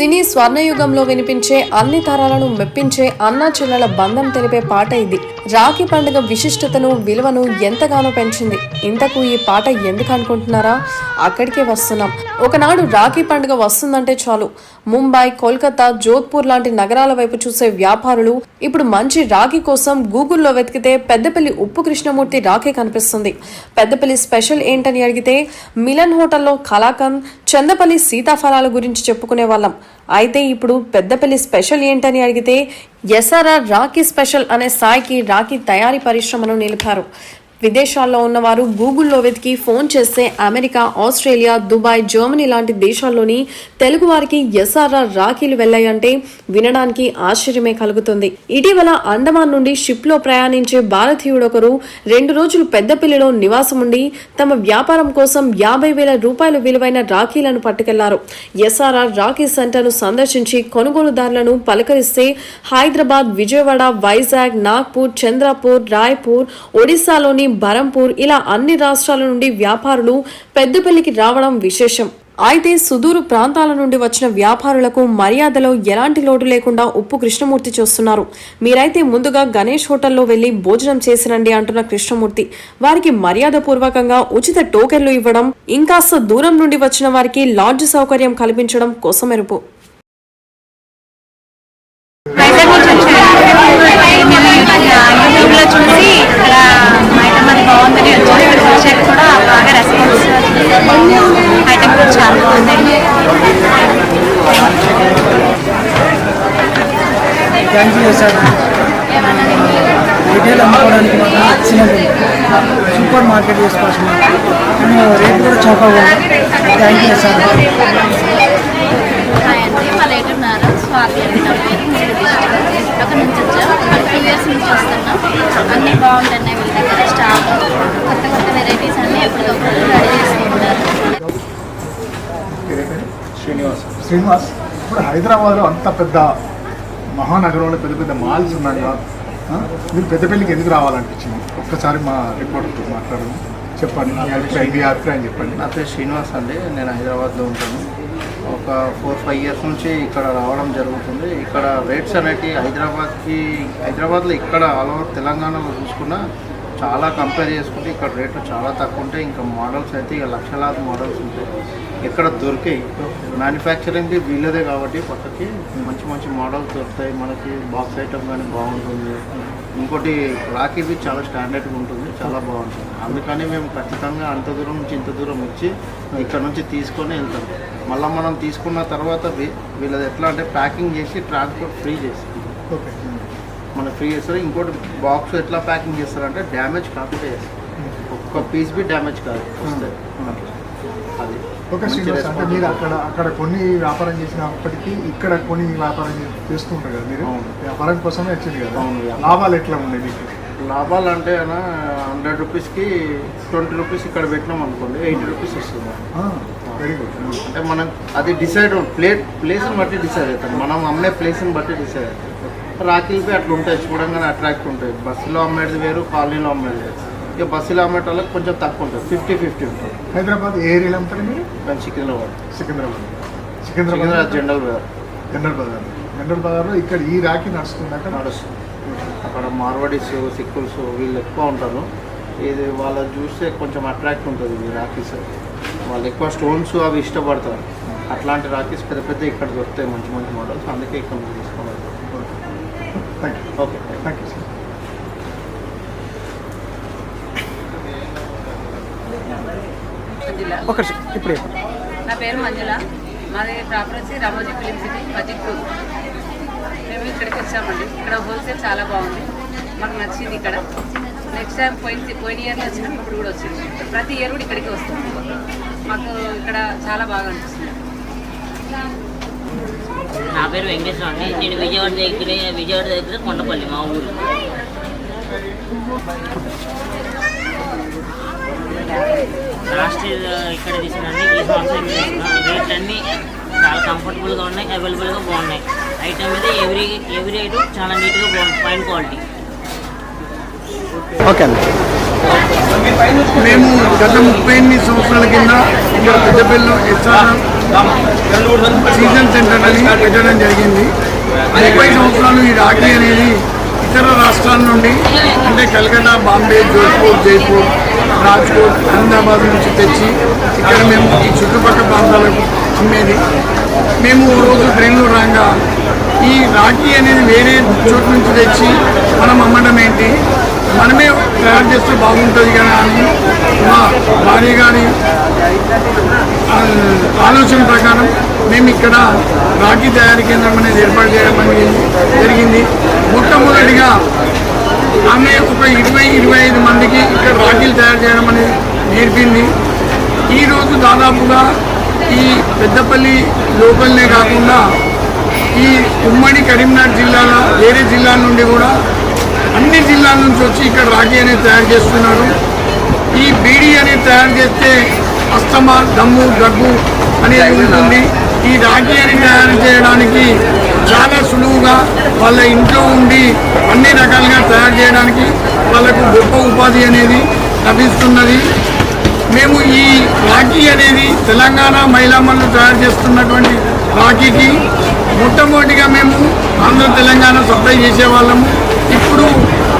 సినీ స్వర్ణయుగంలో వినిపించే అన్ని తరాలను మెప్పించే అన్నా చెల్లెల బంధం తెలిపే పాట ఇది. రాఖీ పండుగ విశిష్టతను విలువను ఎంతగానో పెంచింది. ఇంతకు ఈ పాట ఎందుకు అనుకుంటున్నారా? అక్కడికే వస్తున్నాం. ఒకనాడు రాఖీ పండుగ వస్తుందంటే చాలు. ముంబై కోల్కతా జోధ్పూర్ లాంటి నగరాల వైపు చూసే వ్యాపారులు ఇప్పుడు మంచి రాఖీ కోసం గూగుల్లో వెతికితే పెద్దపల్లి ఉప్పు కృష్ణమూర్తి రాఖీ కనిపిస్తుంది. పెద్దపల్లి స్పెషల్ ఏంటని అడిగితే మిలన్ హోటల్లో కలాకంద్ చందపల్లి సీతాఫలాల గురించి చెప్పుకునే వాళ్ళం అయితే ఇప్పుడు పెద్దపల్లి స్పెషల్ ఏంటని అడిగితే ఎస్ఆర్ఆర్ రాఖీ స్పెషల్ అనే స్థాయికి రాఖీ తయారీ పరిశ్రమను నిలిపారు. విదేశాల్లో ఉన్నవారు గూగుల్లో వెతికి ఫోన్ చేస్తే అమెరికా ఆస్ట్రేలియా దుబాయ్ జర్మనీ లాంటి దేశాల్లోని తెలుగు వారికి ఎస్ఆర్ఆర్ రాఖీలు వెళ్ళాయంటే వినడానికి ఆశ్చర్యమే కలుగుతుంది. ఇటీవల అండమాన్ నుండి షిప్లో ప్రయాణించే భారతీయుడొకరు రెండు రోజులు పెద్దపల్లిలో నివాసం ఉండి తమ వ్యాపారం కోసం యాభై వేల రూపాయల విలువైన రాఖీలను పట్టుకెళ్ళారు. ఎస్ఆర్ఆర్ రాఖీ సెంటర్ను సందర్శించి కొనుగోలుదారులను పలకరిస్తే హైదరాబాద్ విజయవాడ వైజాగ్ నాగ్పూర్ చంద్రపూర్ రాయ్పూర్ ఒడిశాలోని బరంపూర్ ఇలా అన్ని రాష్ట్రాల నుండి వ్యాపారులు పెద్దపల్లికి రావడం విశేషం. అయితే సుదూరు ప్రాంతాల నుండి వచ్చిన వ్యాపారులకు మర్యాదలో ఎలాంటి లోటు లేకుండా ఉప్పు కృష్ణమూర్తి చూస్తున్నారు. మీరైతే ముందుగా గణేష్ హోటల్లో వెళ్ళి భోజనం చేసిరండి అంటున్న కృష్ణమూర్తి. వారికి మర్యాదపూర్వకంగా ఉచిత టోకెన్లు ఇవ్వడం ఇంకాస్త దూరం నుండి వచ్చిన వారికి లాడ్జ్ సౌకర్యం కల్పించడం కోసమెరుపు వైజాగ్ నుంచి వచ్చాను యూట్యూబ్లో చూసి ఇక్కడ ఐటమ్ అది బాగుందని వచ్చాను ఇక్కడ వచ్చాక కూడా బాగా రెస్పాన్స్ ఐటమ్ కూడా చాలా బాగుందండి థ్యాంక్ యూ సార్ రిటైల్ అమ్ముకోవడానికి మాకు నచ్చినది సూపర్ మార్కెట్ చేసుకోవచ్చు కానీ రేట్ కూడా చాలా బాగుంది. థ్యాంక్ యూ సార్ స్వాతి నా పేరు నుంచి టూ ఇయర్స్ నుంచి వస్తున్నాం. అన్నీ బాగుంటున్నాయి వీళ్ళ దగ్గర. స్టాక్ కొత్త కొత్త వెరైటీస్ అన్నీ ఎప్పటికప్పుడు రెడీ చేసుకుంటారు శ్రీనివాస్. శ్రీనివాస్ ఇప్పుడు హైదరాబాద్లో అంత పెద్ద మహానగరంలో పెద్ద పెద్ద మాల్స్ ఉండగా మీరు పెద్దపల్లికి ఎందుకు రావాలనిపించింది? ఒక్కసారి మా రిపోర్టర్తో మాట్లాడము చెప్పండి మీ అభిప్రాయం మీ అభిప్రాయం చెప్పండి. నా పేరు శ్రీనివాస్ అండి. నేను హైదరాబాద్లో ఉంటాను. ఒక ఫోర్ ఫైవ్ ఇయర్స్ నుంచి ఇక్కడ రావడం జరుగుతుంది. ఇక్కడ రేట్స్ అనేవి హైదరాబాద్కి హైదరాబాద్లో ఇక్కడ ఆల్ ఓవర్ తెలంగాణలో చూసుకున్నా చాలా కంపేర్ చేసుకుంటే ఇక్కడ రేట్లు చాలా తక్కువ ఉంటాయి. ఇంకా మోడల్స్ అయితే ఇక లక్షలాది మోడల్స్ ఉంటాయి. ఎక్కడ దొరికాయి మ్యానుఫ్యాక్చరింగ్ వీళ్ళదే కాబట్టి పక్కకి మంచి మంచి మోడల్స్ దొరుకుతాయి. మనకి బాక్స్ ఐటమ్ కానీ బాగుంటుంది. ఇంకోటి రాకీవి చాలా స్టాండర్డ్గా ఉంటుంది. చాలా బాగుంటుంది. అందుకని మేము ఖచ్చితంగా అంత దూరం నుంచి ఇంత దూరం వచ్చి ఇక్కడ నుంచి తీసుకొని వెళ్తాం. మళ్ళీ మనం తీసుకున్న తర్వాత వీళ్ళది ఎట్లా అంటే ప్యాకింగ్ చేసి ట్రాన్స్పోర్ట్ ఫ్రీ చేసి. ఓకే. మనకు ఫ్రీ చేస్తారు ఇంకోటి బాక్స్ ఎట్లా ప్యాకింగ్ చేస్తారంటే డ్యామేజ్ కాకుండా చేస్తారు. ఒక్క పీస్ బి డ్యామేజ్ కాదు. వస్తాయి. అది. శ్రీనివాస్ అంటే. మీరు అక్కడ అక్కడ కొన్ని వ్యాపారం చేసినప్పటికీ ఇక్కడ కొన్ని వ్యాపారం చే- చేస్తూ ఉంటారు కదా మీరు. వ్యాపారం కోసమే వచ్చింది కదా. లాభాలు ఎట్లా ఉన్నాయి మీకు? లాభాలు అంటే హండ్రెడ్ రూపీస్కి ట్వంటీ రూపీస్ ఇక్కడ పెట్టినాం అనుకోండి ఎయిటీ రూపీస్ వస్తుంది. వెరీ గుడ్ అంటే మనం అది డిసైడ్ ప్లేట్ ప్లేస్ని బట్టి డిసైడ్ అవుతాం మనం అమ్మే ప్లేస్ని బట్టి డిసైడ్ అవుతాం రాఖీలపై అట్లా ఉంటాయి. చూడంగానే అట్రాక్ట్ ఉంటాయి. బస్సులో అమ్మేది వేరు కాలనీలో అమ్మేది వేరు. ఇక బస్సులో అమ్మేట వాళ్ళకి కొంచెం తక్కువ ఉంటుంది. ఫిఫ్టీ ఫిఫ్టీ ఉంటుంది. హైదరాబాద్ ఏ ఏరియాలో అమ్ముతారు మీరు? Secunderabad. Secunderabad. Secunderabad general where general bazaar. General బజార్లో ఇక్కడ ఈ రాఖీ నడుస్తుంది అక్కడ? నడుస్తుంది. అక్కడ మార్వాడీస్ సిక్కుల్స్ వీళ్ళు ఎక్కువ ఉంటారు. ఇది వాళ్ళని చూస్తే కొంచెం అట్రాక్ట్ ఉంటుంది ఈ రాఖీస్. వాళ్ళు ఎక్కువ స్టోన్స్ అవి ఇష్టపడతారు. అట్లాంటి రాఖీస్ పెద్ద పెద్ద ఇక్కడ దొరుకుతాయి. మంచి మంచి మోడల్స్. అందుకే ఇక్కడ తీసుకోవాలి thank you okay thank you sir ఒక ఇప్పుడు. నా పేరు మంజుల. మాది ప్రాపర్ వచ్చి రామోజీ ఫిలిం సిటీ మజిద్పూర్ మేము ఇక్కడికి వచ్చామండి. ఇక్కడ హోల్సేల్ చాలా బాగుంది. మాకు నచ్చింది ఇక్కడ. నెక్స్ట్ టైం పోయిన పోయిన ఇయర్లో వచ్చినాం ఇప్పుడు కూడా వచ్చింది. ప్రతి ఇయర్ కూడా ఇక్కడికి వస్తాం. మాకు ఇక్కడ చాలా బాగా అనిపిస్తుంది. నా పేరు వెంకటేశ్వర అండి. నేను విజయవాడ దగ్గర విజయవాడ దగ్గర కొండపల్లి మా ఊరు. లాస్ట్ ఇయర్ ఇక్కడ తీసుకున్నాను ఈ సంవత్సరం ఇక్కడ రేట్లు అన్నీ చాలా కంఫర్టబుల్గా ఉన్నాయి అవైలబుల్గా బాగున్నాయి. ఐటమ్ మీద ఎవ్రీ ఎవ్రీ ఐటమ్ చాలా నీట్గా బాగుంది ఫైన్ క్వాలిటీ ఓకే మేము గత ముప్పై ఎనిమిది సంవత్సరాల కింద ఇక్కడ పెద్దపల్లిలో ఎస్ఆర్ సీజన్ సెంటర్ అని పెట్టడం జరిగింది. ముప్పై సంవత్సరాలు ఈ రాఖీ అనేది ఇతర రాష్ట్రాల నుండి అంటే కలకత్తా బాంబే జోధ్పూర్ జైపూర్ రాజ్కోట్ అహ్మదాబాద్ నుంచి తెచ్చి ఇక్కడ మేము ఈ చుట్టుపక్కల ప్రాంతాలకు అమ్మేది. మేము ఓ రోజు ట్రైన్లో రాగా ఈ రాఖీ అనేది వేరే చోటు నుంచి తెచ్చి మనం అమ్మడం ఏంటి? మనమే తయారు చేస్తే బాగుంటుంది కదా అని మా భార్య గారి ఆలోచన ప్రకారం మేము ఇక్కడ రాఖీ తయారీ కేంద్రం అనేది ఏర్పాటు చేయడం అనేది జరిగింది. మొట్టమొదటిగా ఆమె ఒక ఇరవై ఇరవై ఐదు మందికి ఇక్కడ రాఖీలు తయారు చేయడం అనేది నేర్పింది. ఈరోజు దాదాపుగా ఈ పెద్దపల్లి లోకల్నే కాకుండా ఈ ఉమ్మడి కరీంనగర్ జిల్లాల వేరే జిల్లాల నుండి కూడా అన్ని జిల్లాల నుంచి వచ్చి ఇక్కడ రాఖీ అనేది తయారు చేస్తున్నారు. ఈ బీడీ అనేది తయారు చేస్తే అస్తమా దమ్ము దగ్గు అనేది ఉంటుంది. ఈ రాఖీ అని తయారు చేయడానికి చాలా సులువుగా వాళ్ళ ఇంట్లో ఉండి అన్ని రకాలుగా తయారు చేయడానికి వాళ్ళకు గొప్ప ఉపాధి అనేది లభిస్తున్నది. మేము ఈ రాఖీ అనేది తెలంగాణ మహిళామణులు తయారు చేస్తున్నటువంటి రాఖీకి మొట్టమొదటిగా మేము ఆంధ్ర తెలంగాణ సప్లై చేసేవాళ్ళము. ఇప్పుడు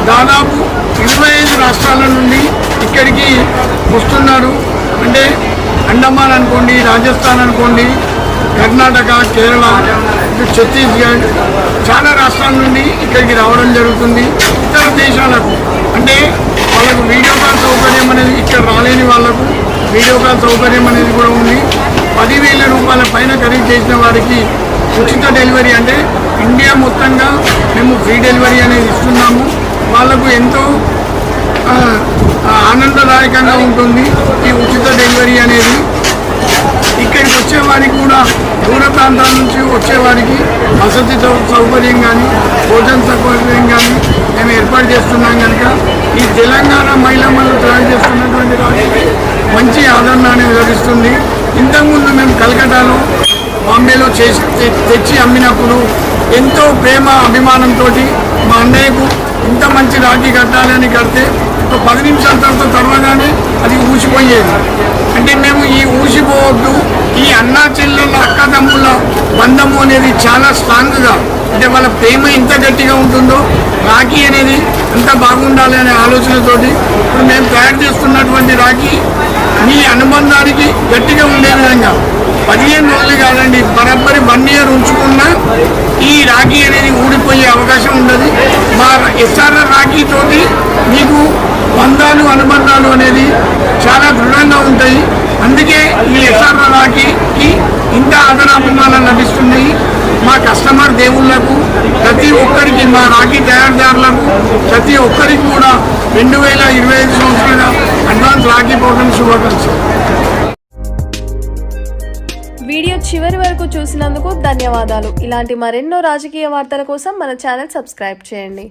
దాదాపు ఇరవై ఐదు రాష్ట్రాల నుండి ఇక్కడికి వస్తున్నారు. అంటే అండమాన్ అనుకోండి రాజస్థాన్ అనుకోండి కర్ణాటక కేరళ ఛత్తీస్గఢ్ చాలా రాష్ట్రాల నుండి ఇక్కడికి రావడం జరుగుతుంది. ఇతర దేశాలకు అంటే వాళ్ళకు వీడియో కాల్ సౌకర్యం అనేది ఇక్కడ రాలేని వాళ్ళకు వీడియో కాల్ సౌకర్యం అనేది కూడా ఉంది. పదివేల రూపాయల పైన ఖరీదు చేసిన వారికి ఉచిత డెలివరీ అంటే ఇండియా మొత్తంగా మేము ఫ్రీ డెలివరీ అనేది ఇస్తున్నాము. వాళ్ళకు ఎంతో ఆనందదాయకంగా ఉంటుంది ఈ ఉచిత డెలివరీ అనేది. ఇక్కడికి వచ్చేవారికి కూడా దూర ప్రాంతాల నుంచి వచ్చేవారికి వసతి సౌ- సౌకర్యం కానీ భోజన సౌకర్యం కానీ మేము ఏర్పాటు చేస్తున్నాం కనుక ఈ తెలంగాణ మహిళలు తయారు చేస్తున్నటువంటి మంచి ఆదరణ అనేది లభిస్తుంది. ఇంతకుముందు మేము కలకటాలో బాంబేలో చేసి తెచ్చి అమ్మినప్పుడు ఎంతో ప్రేమ అభిమానంతో మా అన్నయ్యకు ఇంత మంచి రాఖీ కట్టాలని కడితే ఒక పది నిమిషాల తర్వాత తర్వాతనే అది ఊసిపోయేది. అంటే మేము ఈ ఊసిపోవద్దు ఈ అన్నా చెల్లెళ్ళ అక్కదమ్ముల బంధము అనేది చాలా స్ట్రాంగ్గా అంటే వాళ్ళ ప్రేమ ఎంత గట్టిగా ఉంటుందో రాఖీ అనేది ఎంత బాగుండాలి అనే ఆలోచనతోటి ఇప్పుడు మేము తయారు చేస్తున్నటువంటి రాఖీ మీ అనుబంధానికి గట్టిగా ఉండే విధంగా పదిహేను రోజులు కాదండి బరబ్బరి వన్ ఇయర్ ఉంచుకున్నా ఈ రాఖీ అనేది ఊడిపోయే అవకాశం ఉండదు. మా ఎస్ఆర్ఆర్ రాఖీతోటి మీకు బంధాలు అనుబంధాలు అనేది చాలా దృఢంగా ఉంటాయి. అందుకే ఈ ఎస్ఆర్ఆర్ రాఖీకి ఇంత ఆదరాభిమానాలు లభిస్తున్నాయి మా కస్టమర్ దేవుళ్ళకు ప్రతి ఒక్కరికి మా రాఖీ తయారుదారులకు ప్రతి ఒక్కరికి కూడా రెండు వేల ఇరవై ఐదు సంవత్సరాల రాఖీ పౌర్ణమి శుభాకాంక్షలు వీడియో చివరి వరకు చూసినందుకు ధన్యవాదాలు. ఇలాంటి మరెన్నో రాజకీయ వార్తల కోసం మన ఛానల్ సబ్స్క్రైబ్ చేయండి.